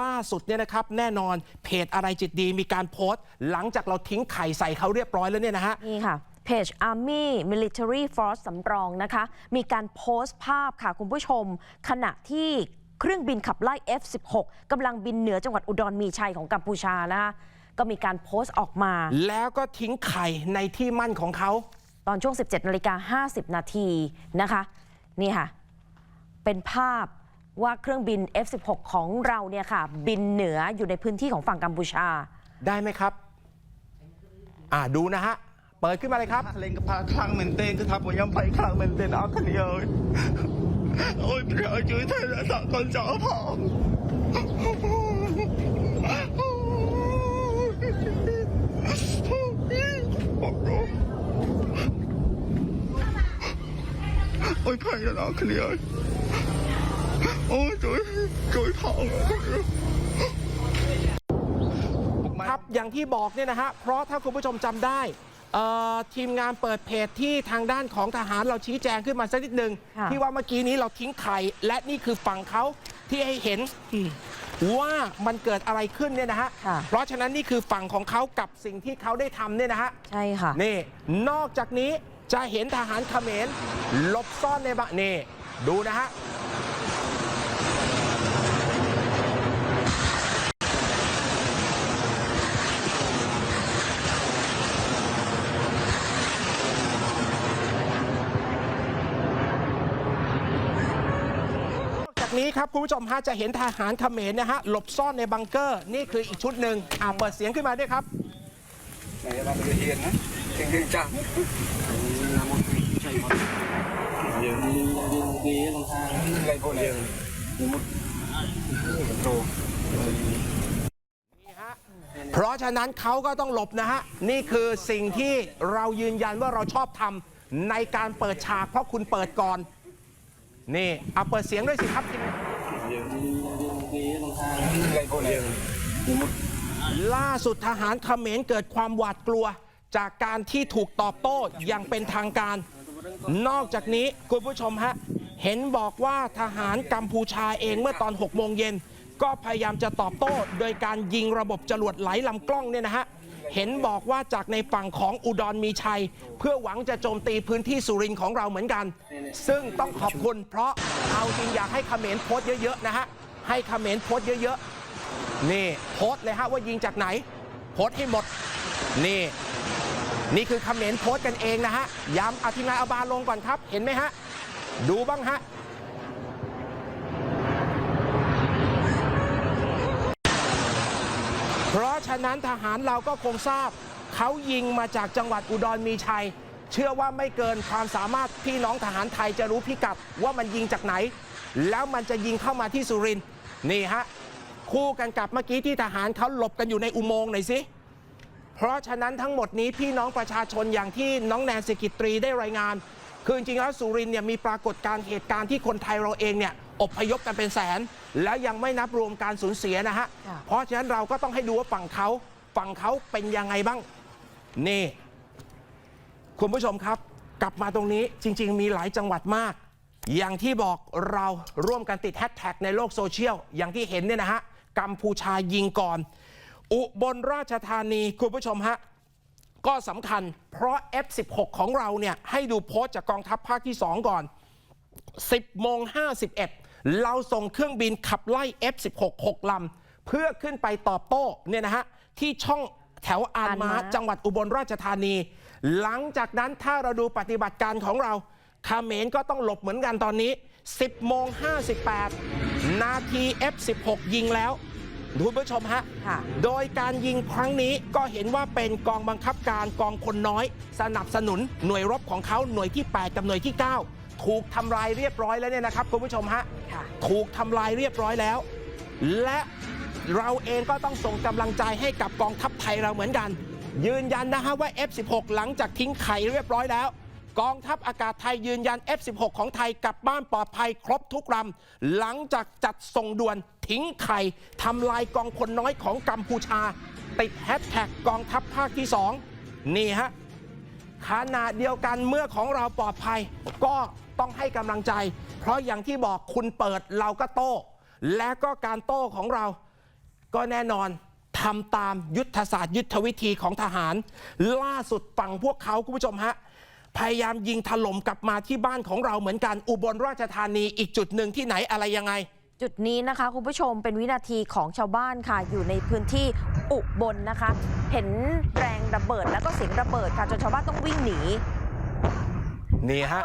ล่าสุดเนี่ยนะครับแน่นอนเพจอะไรจิตดีมีการโพสต์ หลังจากเราทิ้งไข่ใส่เขาเรียบร้อยแล้วเนี่ยนะฮะ นี่ค่ะเพจ Army Military Force สำรองนะคะ มีการโพสต์ภาพค่ะคุณผู้ชม ขณะที่เครื่องบินขับไล่ F16 กำลังบินเหนือจังหวัดอุดรมีชัยของกัมพูชานะคะก็มีการโพสต์ออกมา แล้วก็ทิ้งไข่ในที่มั่นของเขา ตอนช่วง 17นาฬิกา50 นาทีนะคะ นี่ค่ะ เป็นภาพ ว่าเครื่องบิน F16 ของเราเนี่ยค่ะ บินเหนืออยู่ในพื้นที่ของฝั่งกัมพูชา ได้ไหมครับ อ่าดูนะฮะ เปิดขึ้นมาเลยครับ เลงกับพาคลังเหมือนเต้นก็ทับผมย่ำไปคลังเหมือนเต้นเอาคันเดียวโอ้ยเพื่อช่วยเธอละสอกคนเจ้าของโอ้ยไผ่กัน้องเคลียร์ บอย่างที่บอกเนี่ยนะฮะ เพราะถ้าคุณผู้ชมจำได้เอ่อทีมงานเปิดเพจที่ทางด้านของทหารเราชี้แจงขึ้นมาสักนิดหนึ่งค่ะ ที่ว่าเมื่อกี้นี้เราทิ้งไข่และนี่คือฝั่งเขาที่ให้เห็นอืมว่ามันเกิดอะไรขึ้นเนี่ยนะฮะ ค่ะ เพราะฉะนั้นนี่คือฝั่งของเขากับสิ่งที่เขาได้ทำเนี่ยนะฮะ ใช่ค่ะ นี่ นอกจากนี้จะเห็นทหารเขมรหลบซ่อนในบ้านนี่ดูนะฮะ นอกจากนี้ครับคุณผู้ชมฮะจะเห็นทหารเขมรนะฮะหลบซ่อนในบังเกอร์ นี่คืออีกชุดหนึ่งอ่าเปิดเสียงขึ้นมาด้วยครับ này là người hiền á hiền hiền chẳng เลยคนเดียวเพราะฉะนั้นเขาก็ต้องหลบนะฮะ นี่คือสิ่งที่เรายืนยันว่าเราชอบทำในการเปิดฉากเพราะคุณเปิดก่อน นี่ เอาเปิดเสียงด้วยสิครับเลยคนเดียว ล่าสุดทหารเขมรเกิดความหวาดกลัว จากการที่ถูกตอบโต้อย่างเป็นทางการ นอกจากนี้คุณผู้ชมฮะ เห็นบอกว่าทหารกัมพูชาเองเมื่อตอน 6 โมงเย็น ก็พยายามจะตอบโต้ โดยการยิงระบบจรวดไหลลำกล้องเนี่ยนะฮะเห็นบอกว่าจากในฝั่งของอุดรมีชัย เพื่อหวังจะโจมตีพื้นที่สุรินทร์ของเราเหมือนกัน ซึ่งต้องขอบคุณเพราะเอาจริงอยากให้เขมรโพสต์เยอะๆนะฮะ ให้คอมเขมรโพสเยอะๆ นี่โพสเลยฮะว่ายิงจากไหน โพสให้หมด นี่ นี่คือคอมเมนต์โพสกันเองนะฮะ ย้ำอาทีมงานเอาบาลงก่อนครับ เห็นไหมฮะ ดูบ้างฮะเพราะฉะนั้นทหารเราก็คงทราบ เขายิงมาจากจังหวัดอุดรมีชัย เชื่อว่าไม่เกินความสามารถพี่น้องทหารไทยจะรู้พิกัดว่ามันยิงจากไหน แล้วมันจะยิงเข้ามาที่สุรินทร์ นี่ฮะ คู่กันกับเมื่อกี้ที่ทหารเขาหลบกันอยู่ในอุโมงค์หน่อยสิ เพราะฉะนั้นทั้งหมดนี้พี่น้องประชาชนอย่างที่น้องแนนสิกิตรีได้รายงาน คือจริงๆแล้วสุรินทร์เนี่ยมีปรากฏการณ์เหตุการณ์ที่คนไทยเราเองเนี่ยอพยพกันเป็นแสน แล้วยังไม่นับรวมการสูญเสียนะฮะค่ะเพราะฉะนั้นเราก็ต้องให้ดูว่าฝั่งเขาฝั่งเขาเป็นยังไงบ้าง นี่ คุณผู้ชมครับ กลับมาตรงนี้จริง ๆ มีหลายจังหวัดมาก อย่างที่บอกเราร่วมกันติดแฮชแท็กในโลกโซเชียล อย่างที่เห็นเนี่ยนะฮะ กัมพูชายิงก่อน อุบลราชธานีคุณผู้ชมฮะ ก็สำคัญเพราะ F16 ของเราเนี่ย ให้ดูโพสต์จากกองทัพภาคที่ 2 ก่อน 10โมง51 เราส่งเครื่องบินขับไล่ F16 6ลำเพื่อขึ้นไปตอบโต้เนี่ยนะฮะ ที่ช่องแถวอานมาอานม้าจังหวัดอุบลราชธานี หลังจากนั้นถ้าเราดูปฏิบัติการของเราคา เขมรก็ต้องหลบเหมือนกันตอนนี้ 10โมง58 นาที F16 ยิงแล้วคุณผู้ชมฮะค่ะโดยการยิงครั้งนี้ก็เห็นว่าเป็นกองบังคับการกองคนน้อย สนับสนุนหน่วยรบของเขาหน่วยที่ 8 กับหน่วยที่ 9 ถูกทำลายเรียบร้อยแล้วเนี่ยนะครับคุณผู้ชมฮะค่ะถูกทำลายเรียบร้อยแล้ว และเราเองก็ต้องส่งกำลังใจให้กับกองทัพไทยเราเหมือนกัน ยืนยันนะฮะว่า F16 หลังจากทิ้งไข่เรียบร้อยแล้ว กองทัพอากาศไทยยืนยัน F16 ของไทยกลับบ้านปลอดภัยครบทุกลำหลังจากจัดส่งด่วนทิ้งไข่ทำลายกองพลน้อยของกัมพูชา ติดแฮชแท็กกองทัพภาคที่ 2 นี่ฮะขณะเดียวกันเมื่อของเราปลอดภัย ก็ต้องให้กำลังใจ เพราะอย่างที่บอกคุณเปิดเราก็โต้ และก็การโต้ของเรา ก็แน่นอนทำตามยุทธศาสตร์ยุทธวิธีของทหาร ล่าสุดฝั่งพวกเขาคุณผู้ชมฮะ พยายามยิงถล่มกลับมาที่บ้านของเราเหมือนกันอุบลราชธานีอีกจุดหนึ่งที่ไหนอะไรยังไง จุดนี้นะคะคุณผู้ชมเป็นวินาทีของชาวบ้านค่ะ อยู่ในพื้นที่อุบลนะคะ เห็นแรงระเบิดแล้วก็เสียงระเบิดค่ะจนชาวบ้านต้องวิ่งหนีนี่ฮะ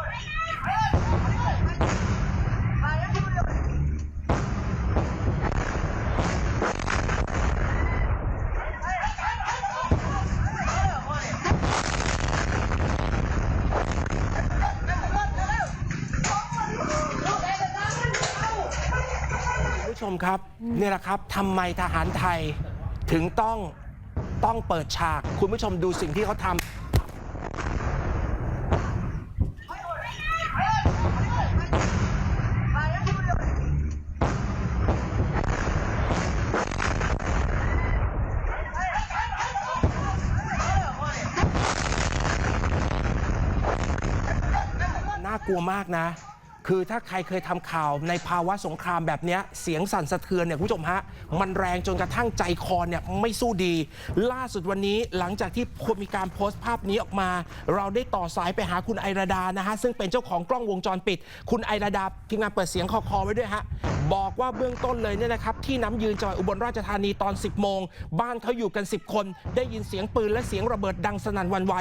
ชมครับเนี่ยแหละครับทำไมทหารไทยถึงต้องต้องเปิดฉาก คุณผู้ชมดูสิ่งที่เขาทำน่ากลัวมากนะ คือถ้าใครเคยทำข่าวในภาวะสงครามแบบนี้เสียงสั่นสะเทือนเนี่ยคุณผู้ชมฮะมันแรงจนกระทั่งใจคอเนี่ยไม่สู้ดี ล่าสุดวันนี้หลังจากที่มีการโพสต์ภาพนี้ออกมา เราได้ต่อสายไปหาคุณไอราดานะฮะซึ่งเป็นเจ้าของกล้องวงจรปิด คุณไอราดาทีมงานเปิดเสียงคอคอไว้ด้วยฮะบอกว่าเบื้องต้นเลยเนี่ยนะครับที่น้ำยืนจังหวัดอุบลราชธานีตอน 10 โมง บ้านเขาอยู่กัน 10 คน ได้ยินเสียงปืนและเสียงระเบิดดังสนั่นหวันไหว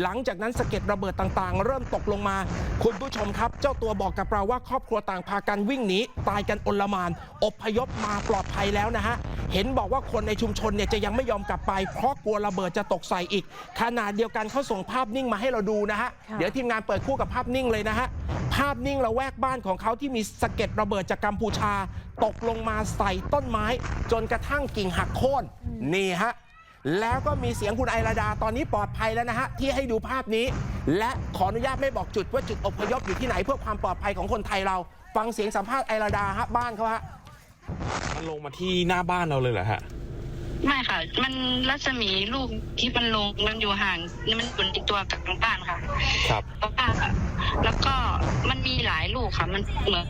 หลังจากนั้นสะเก็ดระเบิดต่างๆ เริ่มตกลงมา คุณผู้ชมครับ เจ้าตัวบอกกับเราว่าครอบครัวต่างพากันวิ่งหนีตายกันอลหมานอพยพมาปลอดภัยแล้วนะฮะเห็นบอกว่าคนในชุมชนเนี่ยจะยังไม่ยอมกลับไป เพราะกลัวระเบิดจะตกใส่อีกขนาดเดียวกันเขาส่งภาพนิ่งมาให้เราดูนะฮะค่ะเดี๋ยวทีมงานเปิดคู่กับภาพนิ่งเลยนะฮะ ภาพนิ่งละแวกบ้านของเขาที่มีสะเก็ดระเบิดจากกัมพูชา ตกลงมาใส่ต้นไม้ จนกระทั่งกิ่งหักโค่นนี่ฮะแล้วก็มีเสียงคุณไอราดาตอนนี้ปลอดภัยแล้วนะฮะ ที่ให้ดูภาพนี้ และขออนุญาตไม่บอกจุดว่าจุดอพยพอยู่ที่ไหนเพื่อความปลอดภัยของคนไทยเรา ฟังเสียงสัมภาษณ์ไอราดาฮะบ้านเขาฮะมันลงมาที่หน้าบ้านเราเลยเหรอฮะ ไม่ค่ะ มันรัศมีลูกที่มันลงมันอยู่ห่างมันอยู่ในตัวกับทางบ้านค่ะครับบ้านค่ะ แล้วก็มันมีหลายลูกค่ะ มันเหมือน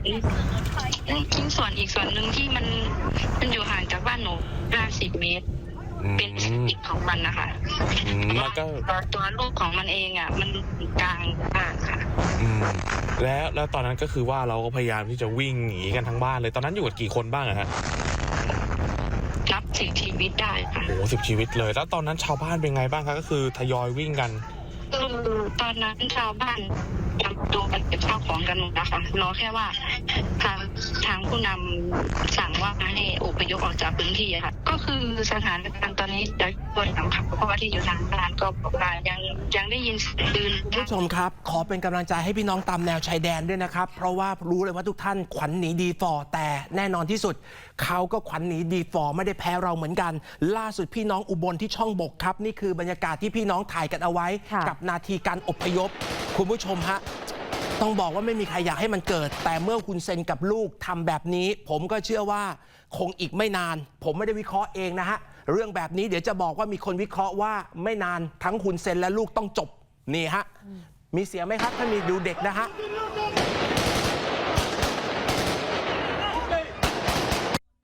ชิ้นส่วนอีกส่วนหนึ่งที่มันมันอยู่ห่างจากบ้านหนูห้าสิบเมตรอืมเป็นสิบของมันนะคะอืมแล้วก็ตัวตัวลูกของมันเองอะ มันกลางบ้านค่ะอืมแล้วแล้วตอนนั้นก็คือว่าเราก็พยายามที่จะวิ่งหนีกันทั้งบ้านเลยตอนนั้นอยู่กับกี่คนบ้างอะฮะนับ สิบชีวิตได้ค่ะ โอ้สิบชีวิตเลย แล้วตอนนั้นชาวบ้านเป็นไงบ้างคะก็คือทยอยวิ่งกัน คือตอนนั้นชาวบ้านทำตัวกันเก็บข้าวของกันหมดนะคะรอแค่ว่าทางทางผู้นำสั่งว่าให้อพยพ ออกจากพื้นที่อะค่ะ ก็คือสถานการณ์ตอนนี้จะคนสำคัญเพราะว่าที่อยู่ทางบ้านก็บอกว่ายังยังได้ยินเสียงปืนคุณผู้ชมครับ ขอเป็นกำลังใจให้พี่น้องตามแนวชายแดนด้วยนะครับ เพราะว่ารู้เลยว่าทุกท่านขวัญหนีดีฟอร์แต่แน่นอนที่สุด เขาก็ขวัญหนีดีฟอร์ไม่ได้แพ้เราเหมือนกัน ล่าสุดพี่น้องอุบลที่ช่องบกครับ นี่คือบรรยากาศที่พี่น้องถ่ายกันเอาไว้ ค่ะ กับนาทีการอพยพ คุณผู้ชมฮะ ต้องบอกว่าไม่มีใครอยากให้มันเกิด แต่เมื่อคุณเซนกับลูกทำแบบนี้ ผมก็เชื่อว่าคงอีกไม่นาน ผมไม่ได้วิเคราะห์เองนะฮะ เรื่องแบบนี้เดี๋ยวจะบอกว่ามีคนวิเคราะห์ว่าไม่นานทั้งคุณเซนและลูกต้องจบนี่ฮะมีเสียงไหมครับ ถ้ามีดูเด็กนะฮะ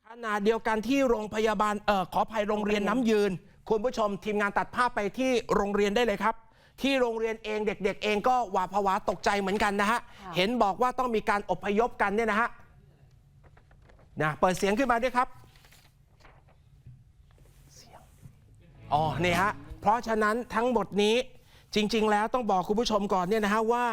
ขณะเดียวกันที่โรงพยาบาลเออขออภัยโรงเรียนน้ำยืน คุณผู้ชมทีมงานตัดภาพไปที่โรงเรียนได้เลยครับ ที่โรงเรียนเองเด็ก ๆ เองก็หวาดผวาตกใจเหมือนกันนะฮะค่ะเห็นบอกว่าต้องมีการอพยพกันเนี่ยนะฮะนะเปิดเสียงขึ้นมาด้วยครับเสียงอ๋อนี่ฮะเพราะฉะนั้นทั้งหมดนี้จริง ๆ แล้วต้องบอกคุณผู้ชมก่อนเนี่ยนะฮะว่า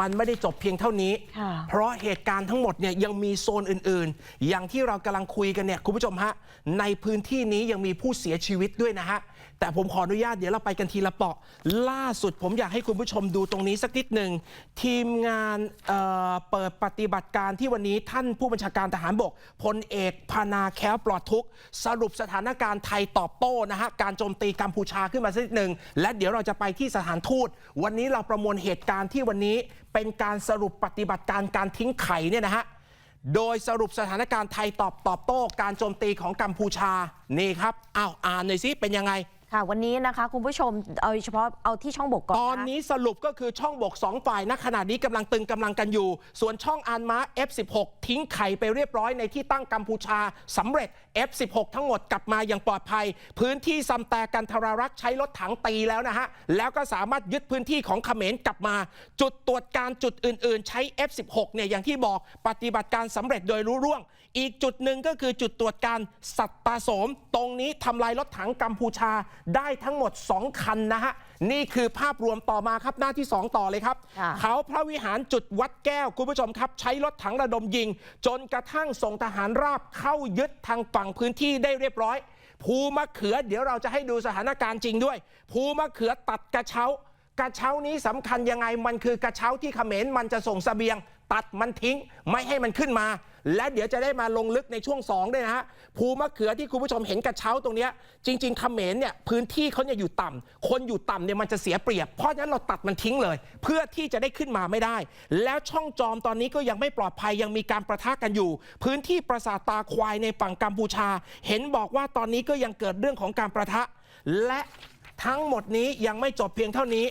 มันไม่ได้จบเพียงเท่านี้ค่ะเพราะเหตุการณ์ทั้งหมดเนี่ยยังมีโซนอื่นๆ อย่างที่เรากำลังคุยกันเนี่ยคุณผู้ชมฮะในพื้นที่นี้ยังมีผู้เสียชีวิตด้วยนะฮะแต่ผมขออนุญาตเดี๋ยวเราไปกันทีละเปาะ ล่าสุดผมอยากให้คุณผู้ชมดูตรงนี้สักนิดหนึ่ง ทีมงานเเปิดปฏิบัติการที่วันนี้ท่านผู้บัญชาการทหารบกพลเอกพานาแค้วปลอดทุกสรุปสถานการณ์ไทยตอบโต้นะฮะการโจมตีกัมพูชาขึ้นมาสักนิดหนึ่งและเดี๋ยวเราจะไปที่สถานทูต วันนี้เราประมวลเหตุการณ์ที่วันนี้เป็นการสรุปปฏิบัติการการทิ้งไข่เนี่ยนะฮะ โดยสรุปสถานการณ์ไทยตอบตอบโต้ การโจมตีของกัมพูชา นี่ครับอ้าวอ่านหน่อยสิเป็นยังไง ค่ะ วันนี้นะคะคุณผู้ชมเอาเฉพาะเอาที่ช่องบกก่อนตอนนี้สรุปก็คือช่องบก 2 ฝ่ายณขณะนี้กำลังตึงกำลังกันอยู่ ส่วนช่องอานม้า F16 ทิ้งไข่ไปเรียบร้อยในที่ตั้งกัมพูชาสำเร็จ F16 ทั้งหมดกลับมาอย่างปลอดภัย พื้นที่ซัมแต่กันทรารักษ์ใช้รถถังตีแล้วนะฮะ แล้วก็สามารถยึดพื้นที่ของเขมรกลับมา จุดตรวจการจุดอื่น ๆ ใช้ F16 เนี่ยอย่างที่บอกปฏิบัติการสำเร็จโดยรู้ร่วง อีกจุดหนึ่งก็คือจุดตรวจการสัตตาโสม ตรงนี้ทำลายรถถังกัมพูชาได้ทั้งหมด 2 คันนะฮะ นี่คือภาพรวมต่อมาครับหน้าที่ 2 ต่อเลยครับค่ะเขาพระวิหารจุดวัดแก้ว คุณผู้ชมครับ ใช้รถถังระดมยิง จนกระทั่งส่งทหารราบเข้ายึดทางฝั่งพื้นที่ได้เรียบร้อย ภูมะเขือเดี๋ยวเราจะให้ดูสถานการณ์จริงด้วย ภูมะเขือตัดกระเช้ากระเช้านี้สำคัญยังไงมันคือกระเช้าที่เขมรมันจะส่งเสบียง ตัดมันทิ้ง ไม่ให้มันขึ้นมา และเดี๋ยวจะได้มาลงลึกในช่วง 2 ด้วยนะฮะภูมะเขือที่คุณผู้ชมเห็นกระเช้าตรงนี้ จริงๆเขมรเนี่ยพื้นที่เขาเนี่ยอยู่ต่ำคนอยู่ต่ำเนี่ยมันจะเสียเปรียบ เพราะฉะนั้นเราตัดมันทิ้งเลย เพื่อที่จะได้ขึ้นมาไม่ได้ แล้วช่องจอมตอนนี้ก็ยังไม่ปลอดภัยยังมีการประทะกันอยู่ พื้นที่ปราสาทตาควายในฝั่งกัมพูชา เห็นบอกว่าตอนนี้ก็ยังเกิดเรื่องของการประทะและทั้งหมดนี้ยังไม่จบเพียงเท่านี้